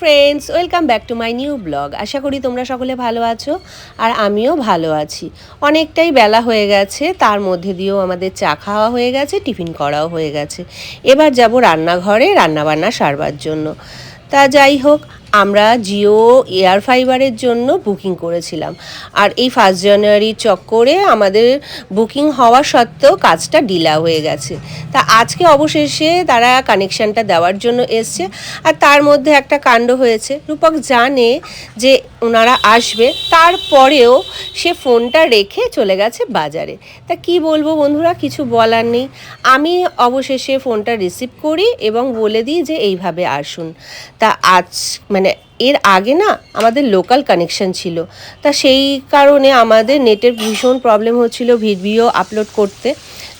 Friends, welcome back to my new blog. আশা করি তোমরা সকলে ভালো আছো আর আমিও ভালো আছি। অনেকটাই বেলা হয়ে গেছে, তার মধ্যে দিয়েও আমাদের চা খাওয়া হয়ে গেছে, টিফিন করাও হয়ে গেছে। এবার যাব রান্নাঘরে রান্নাবান্না সারবার জন্য। তা যাই হোক আমরা জিও এয়ার ফাইবারের জন্য বুকিং করেছিলাম। আর এই ফার্স্ট জানুয়ারির চক্করে আমাদের বুকিং হওয়া সত্ত্বেও কাজটা ডিলা হয়ে গেছে। তা আজকে অবশেষে তারা কানেকশানটা দেওয়ার জন্য এসছে। আর তার মধ্যে একটা কাণ্ড হয়েছে। রূপক জানে যে ওনারা আসবে, তারপরেও সে ফোনটা রেখে চলে গেছে বাজারে। তা কি বলব বন্ধুরা, কিছু বলার নেই। আমি অবশেষে ফোনটা রিসিভ করি এবং বলে দিই যে এইভাবে আসুন। তা আজ এর আগে না আমাদের লোকাল কানেকশন ছিল। তা সেই কারণে আমাদের নেটের ভীষণ প্রবলেম হচ্ছিল ভিডিও আপলোড করতে।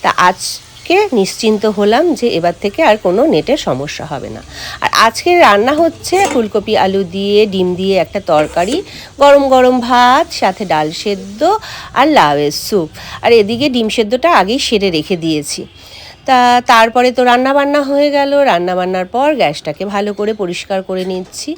তা আজকে নিশ্চিন্ত হলাম যে এবার থেকে আর কোনো নেটের সমস্যা হবে না। আর আজকে রান্না হচ্ছে ফুলকপি আলু দিয়ে, ডিম দিয়ে একটা তরকারি, গরম গরম ভাত, সাথে ডাল সেদ্ধ আর লাউয়ের স্যুপ আর এদিকে ডিম সেদ্ধটা আগেই সেরে রেখে দিয়েছি। তা তারপরে তো রান্না বান্না হয়ে গেল। রান্না বান্নার পর গ্যাসটাকে ভালো করে পরিষ্কার করে নিচ্ছি।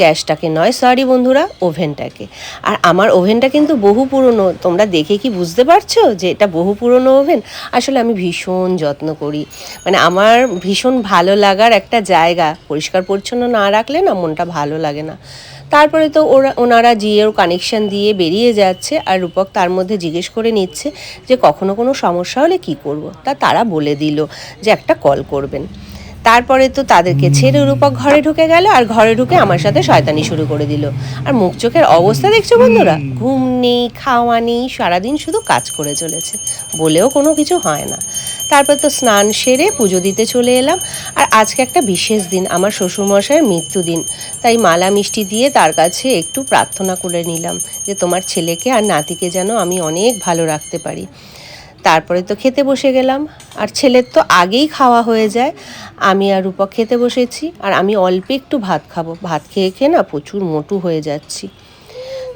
গ্যাসটাকে নয় সরি বন্ধুরা, ওভেনটাকে। আর আমার ওভেনটা কিন্তু বহু পুরনো। তোমরা দেখে কি বুঝতে পারছ যে এটা বহু পুরনো ওভেন? আসলে আমি ভীষণ যত্ন করি। মানে আমার ভীষণ ভালো লাগার একটা জায়গা। পরিষ্কার পরিচ্ছন্ন না রাখলে না মনটা ভালো লাগে না। তারপরে তো ওরা, ওনারা জিওর কানেকশান দিয়ে বেরিয়ে যাচ্ছে আর রূপক তার মধ্যে জিজ্ঞেস করে নিচ্ছে যে কখনো কোনো সমস্যা হলে কি করব। তা তারা বলে দিল যে একটা কল করবেন তারপরে তো তাদেরকে ছেড়ে রূপক ঘরে ঢুকে গেল আর ঘরে ঢুকে আমার সাথে শয়তানি শুরু করে দিল। আর মুখ চোখের অবস্থা দেখছ বন্ধুরা? ঘুম নেই খাওয়া নেই সারাদিন শুধু কাজ করে চলেছে। বলেও কোনো কিছু হয় না। তারপর তো স্নান সেরে পুজো দিতে চলে এলাম। আর আজকে একটা বিশেষ দিন আমার শ্বশুরমশাইয়ের মৃত্যুদিন। তাই মালা মিষ্টি দিয়ে তার কাছে একটু প্রার্থনা করে নিলাম যে তোমার ছেলেকে আর নাতিকে যেন আমি অনেক ভালো রাখতে পারি। তারপরে তো খেতে বসে গেলাম। আর ছেলের তো আগেই খাওয়া হয়ে যায়। আমি আর রূপক খেতে বসেছি। আর আমি অল্প একটু ভাত খাব। ভাত খেয়ে খেয়ে না প্রচুর মোটু হয়ে যাচ্ছি।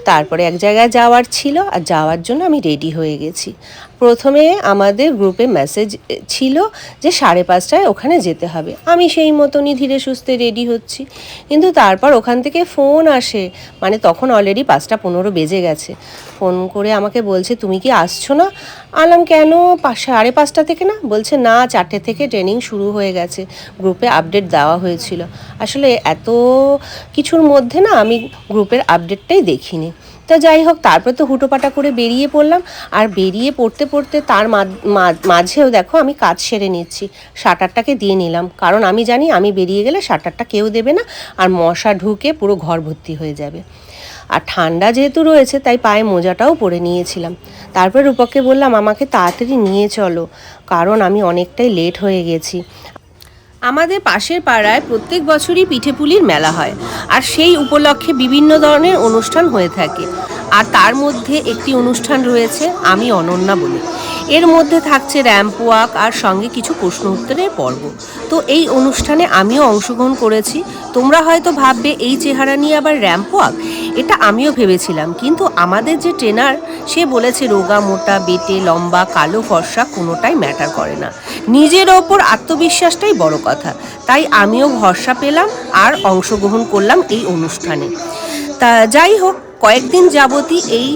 তারপরে এক জায়গায় যাওয়ার ছিল। আর যাওয়ার জন্য আমি রেডি হয়ে গেছি। প্রথমে আমাদের গ্রুপে মেসেজ ছিল যে সাড়ে পাঁচটায় ওখানে যেতে হবে। আমি সেই মতনই ধীরে সুস্থে রেডি হচ্ছি। কিন্তু তারপর ওখান থেকে ফোন আসে। মানে তখন অলরেডি পাঁচটা পনেরো বেজে গেছে। ফোন করে আমাকে বলছে, তুমি কি আসছো না? আলাম, কেন? সাড়ে পাঁচটা থেকে না? বলছে, না, চারটে থেকে ট্রেনিং শুরু হয়ে গেছে। গ্রুপে আপডেট দেওয়া হয়েছিল। আসলে এত কিছুর মধ্যে না আমি গ্রুপের আপডেটটাই দেখিনি। তা যাই হোক, তারপর তো হুটোপাটা করে বেরিয়ে পড়লাম। আর বেরিয়ে পড়তে পড়তে তার মাঝেও দেখো আমি কাজ সেরে নিচ্ছি। শাটারটাকে দিয়ে নিলাম। কারণ আমি জানি আমি বেরিয়ে গেলে শাটারটা কেউ দেবে না, আর মশা ঢুকে পুরো ঘর ভর্তি হয়ে যাবে। আর ঠান্ডা যেহেতু রয়েছে, তাই পায়ে মোজাটাও পরে নিয়েছিলাম। তারপর রূপককে বললাম, আমাকে তাড়াতাড়ি নিয়ে চলো। কারণ আমি অনেকটাই লেট হয়ে গেছি। আমাদের পাশের পাড়ায় প্রত্যেক বছরই পিঠেপুলির মেলা হয়, আর সেই উপলক্ষে বিভিন্ন ধরনের অনুষ্ঠান হয়ে থাকে। আর তার মধ্যে একটি অনুষ্ঠান রয়েছে আমি অনন্যা বলে। এর মধ্যে থাকছে র্যাম্প ওয়াক আর সঙ্গে কিছু প্রশ্ন উত্তরের পর্ব। তো এই অনুষ্ঠানে আমিও অংশগ্রহণ করেছি। তোমরা হয়তো ভাববে, এই চেহারা নিয়ে আবার র্যাম্প ওয়াক? এটা আমিও ভেবেছিলাম, কিন্তু আমাদের যে ট্রেনার, সে বলেছে রোগা, মোটা, বেটে, লম্বা, কালো, ফর্সা কোনোটাই ম্যাটার করে না। নিজের ওপর আত্মবিশ্বাসটাই বড় কথা। তাই আমিও ভরসা পেলাম আর অংশগ্রহণ করলাম এই অনুষ্ঠানে। তা যাই হোক, কয়েকদিন যাবতই এই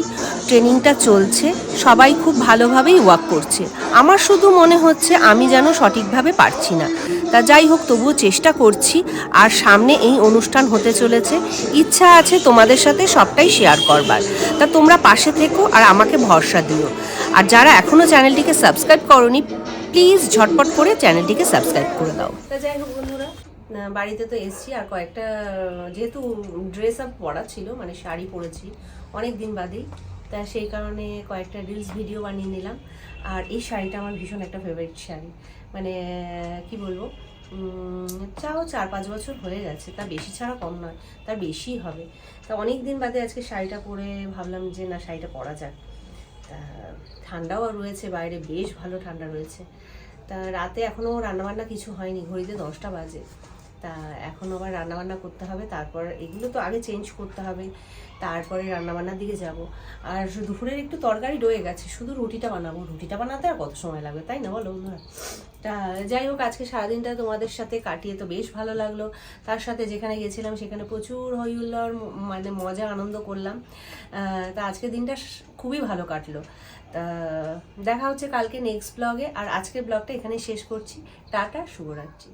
ট্রেনিংটা চলছে। সবাই খুব ভালোভাবেই ওয়াক করছে। আমার শুধু মনে হচ্ছে আমি যেন সঠিকভাবে পারছি না। তা যাই হোক, তবুও চেষ্টা করছি। আর সামনে এই অনুষ্ঠান হতে চলেছে। ইচ্ছা আছে তোমাদের সাথে সবটাই শেয়ার করবার। তা তোমরা পাশে থেকো আর আমাকে ভরসা দিও। আর যারা এখনও চ্যানেলটিকে সাবস্ক্রাইব করনি প্লিজ ঝটপট করে চ্যানেলটিকে সাবস্ক্রাইব করে দাও। তা যাই হোক বন্ধুরা বাড়িতে তো এসছি। আর কয়েকটা, যেহেতু ড্রেস আপ পরা ছিল মানে শাড়ি পরেছি অনেক দিন বাদেই। তা সেই কারণে কয়েকটা রিলস ভিডিও বানিয়ে নিলাম। আর এই শাড়িটা আমার ভীষণ একটা ফেভারিট শাড়ি। মানে কি বলব? চাও চার পাঁচ বছর হয়ে গেছে, তা বেশি ছাড়া কম নয় তার বেশি হবে। তা অনেক দিন বাদে আজকে শাড়িটা পরে ভাবলাম যে, না, শাড়িটা পরা যাক। তা ঠান্ডাও রয়েছে বাইরে, বেশ ভালো ঠান্ডা রয়েছে। তা রাতে এখনও রান্নাবান্না কিছু হয়নি, ঘড়িতে দশটা বাজে। তা এখন আবার রান্নাবান্না করতে হবে, তারপর এগুলো তো আগে চেঞ্জ করতে হবে, তারপরে রান্নাবান্নার দিকে যাব। আর দুপুরের একটু তরকারি রয়ে গেছে, শুধু রুটিটা বানাবো। রুটিটা বানাতে আর কত সময় লাগবে, তাই না বলো বন্ধুরা? তা যাই হোক, আজকে সারাদিনটা তোমাদের সাথে কাটিয়ে তো বেশ ভালো লাগল। তার সাথে যেখানে গেছিলাম, সেখানে প্রচুর হই হুল্লোড় মানে মজা, আনন্দ করলাম। তা আজকে দিনটা খুবই ভালো কাটলো। তা দেখা হচ্ছে কালকে নেক্সট ব্লগে আর আজকের ব্লগটা এখানে শেষ করছি। টাটা, শুভরাত্রি।